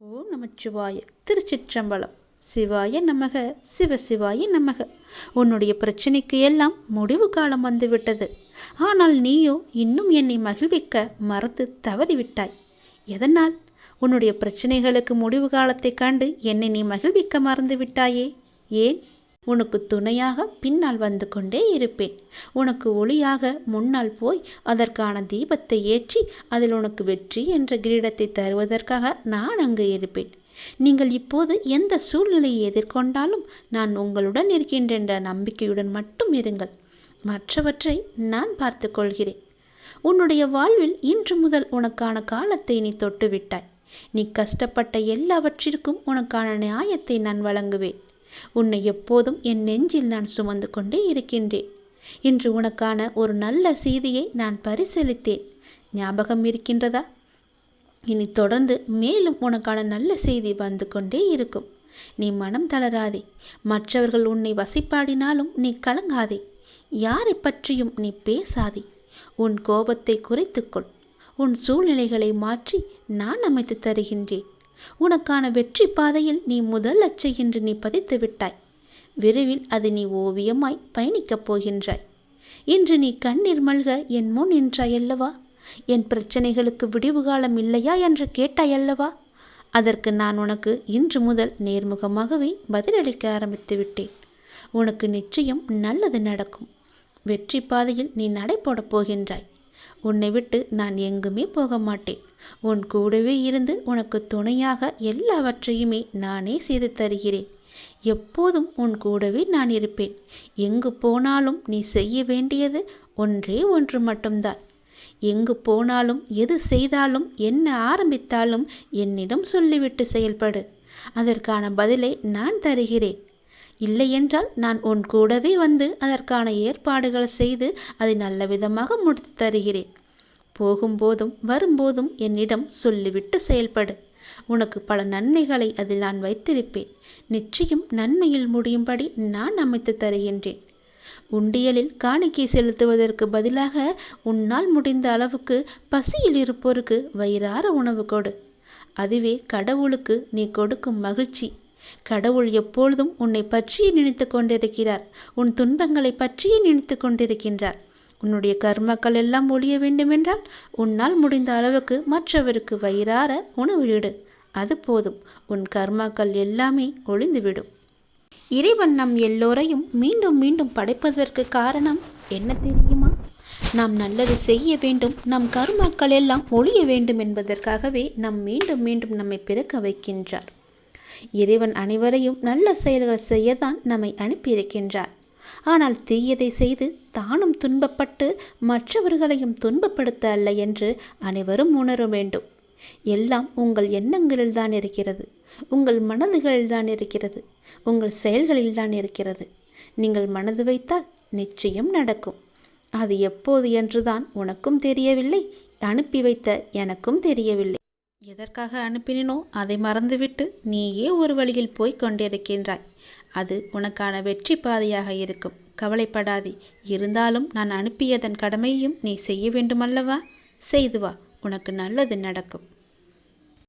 ஓ நமச்சிவாய திருச்சிற்றம்பலம். சிவாய நமக சிவசிவாய நமக. உன்னுடைய பிரச்சனைக்கு எல்லாம் முடிவு காலம் வந்துவிட்டது. ஆனால் நீயோ இன்னும் என்னை மகிழ்விக்க மறந்து தவறிவிட்டாய். எதனால்? உன்னுடைய பிரச்சனைகளுக்கு முடிவு காலத்தைக் கண்டு என்னை நீ மகிழ்விக்க மறந்து விட்டாயே? ஏன்? உனக்கு துணையாக பின்னால் வந்து கொண்டே இருப்பேன். உனக்கு ஒளியாக முன்னால் போய் அதற்கான தீபத்தை ஏற்றி அதில் உனக்கு வெற்றி என்ற கிரீடத்தை தருவதற்காக நான் அங்கு இருப்பேன். நீங்கள் இப்போது எந்த சூழ்நிலையை எதிர்கொண்டாலும் நான் உங்களுடன் இருக்கின்ற என்ற நம்பிக்கையுடன் மட்டும் இருங்கள். மற்றவற்றை நான் பார்த்து கொள்கிறேன். உன்னுடைய வாழ்வில் இன்று முதல் உனக்கான காலத்தை நீ தொட்டுவிட்டாய். நீ கஷ்டப்பட்ட எல்லாவற்றிற்கும் உனக்கான நியாயத்தை நான் வழங்குவேன். உன்னை எப்போதும் என் நெஞ்சில் நான் சுமந்து கொண்டே இருக்கின்றேன். இன்று உனக்கான ஒரு நல்ல செய்தியை நான் பரிசீலித்தேன் ஞாபகம் இருக்கின்றதா? இனி தொடர்ந்து மேலும் உனக்கான நல்ல செய்தி வந்து கொண்டே இருக்கும். நீ மனம் தளராதே. மற்றவர்கள் உன்னை வசிப்பாடினாலும் நீ கலங்காதே. யாரை பற்றியும் நீ பேசாதே. உன் கோபத்தை குறைத்துக்கொள். உன் சூழ்நிலைகளை மாற்றி நான் அமைத்து தருகின்றேன். உனக்கான வெற்றி பாதையில் நீ முதல் அச்சை என்று நீ பதித்து விட்டாய். விரைவில் அது நீ ஓவியமாய் பயணிக்கப் போகின்றாய். இன்று நீ கண்ணீர் மல்க என் முன் நின்றாயல்லவா என் பிரச்சனைகளுக்கு விடிவு காலம் இல்லையா என்று கேட்டாயல்லவா அதற்கு நான் உனக்கு இன்று முதல் நேர்முகமாகவே பதிலளிக்க ஆரம்பித்து விட்டேன். உனக்கு நிச்சயம் நல்லது நடக்கும். வெற்றி பாதையில் நீ நடைபோடப் போகின்றாய். உன்னை விட்டு நான் எங்குமே போக மாட்டேன். உன் கூடவே இருந்து உனக்கு துணையாக எல்லாவற்றையுமே நானே செய்து தருகிறேன். எப்போதும் உன் கூடவே நான் இருப்பேன். எங்கு போனாலும் நீ செய்ய வேண்டியது ஒன்றே ஒன்று மட்டும்தான். எங்கு போனாலும் எது செய்தாலும் என்ன ஆரம்பித்தாலும் என்னிடம் சொல்லிவிட்டு செயல்படு. அதற்கான பதிலை நான் தருகிறேன். இல்லையென்றால் நான் உன் கூடவே வந்து அதற்கான ஏற்பாடுகள் செய்து அதை நல்ல விதமாக முடித்து தருகிறேன். போகும்போதும் வரும்போதும் என்னிடம் சொல்லிவிட்டு செயல்படு. உனக்கு பல நன்மைகளை அதில் நான் வைத்திருப்பேன். நிச்சயம் நன்மையில் முடியும்படி நான் அமைத்து தருகின்றேன். உண்டியலில் காணிக்கை செலுத்துவதற்கு பதிலாக உன்னால் முடிந்த அளவுக்கு பசியில் இருப்போருக்கு வயிறார உணவு கொடு. அதுவே கடவுளுக்கு நீ கொடுக்கும் மகிழ்ச்சி. கடவுள் எப்பொழுதும் உன்னை பற்றியே நினைத்து கொண்டிருக்கிறார். உன் துன்பங்களை பற்றியே நினைத்து கொண்டிருக்கின்றார். உன்னுடைய கர்மக்கள் எல்லாம் ஒழிய வேண்டுமென்றால் உன்னால் முடிந்த அளவுக்கு மற்றவருக்கு வயிறார உணவிடு அது போதும். உன் கர்மாக்கள் எல்லாமே ஒளிந்துவிடும் இறைவன் நம் எல்லோரையும் மீண்டும் மீண்டும் படைப்பதற்கு காரணம் என்ன தெரியுமா? நாம் நல்லது செய்ய வேண்டும். நம் கர்மாக்கள் எல்லாம் ஒழிய வேண்டும் என்பதற்காகவே நம் மீண்டும் மீண்டும் நம்மை பிறக்க வைக்கின்றார். இறைவன் அனைவரையும் நல்ல செயல்கள் செய்யத்தான் நம்மை அனுப்பியிருக்கின்றார். ஆனால் தீயதை செய்து தானும் துன்பப்பட்டு மற்றவர்களையும் துன்பப்படுத்த அல்ல என்று அனைவரும் உணர வேண்டும். எல்லாம் உங்கள் எண்ணங்களில் தான் இருக்கிறது. உங்கள் மனதுகளில் தான் இருக்கிறது. உங்கள் செயல்களில் தான் இருக்கிறது. நீங்கள் மனது வைத்தால் நிச்சயம் நடக்கும். அது எப்போது என்றுதான் உனக்கும் தெரியவில்லை. அனுப்பி வைத்த எனக்கும் தெரியவில்லை. எதற்காக அனுப்பினோ அதை மறந்துவிட்டு நீயே ஒரு வழியில் போய்க் கொண்டிருக்கின்றாய். அது உனக்கான வெற்றி பாதையாக இருக்கும். கவலைப்படாதே. இருந்தாலும் நான் அனுப்பியதன் கடமையும் நீ செய்ய வேண்டுமல்லவா? செய்து வா. உனக்கு நல்லது நடக்கும்.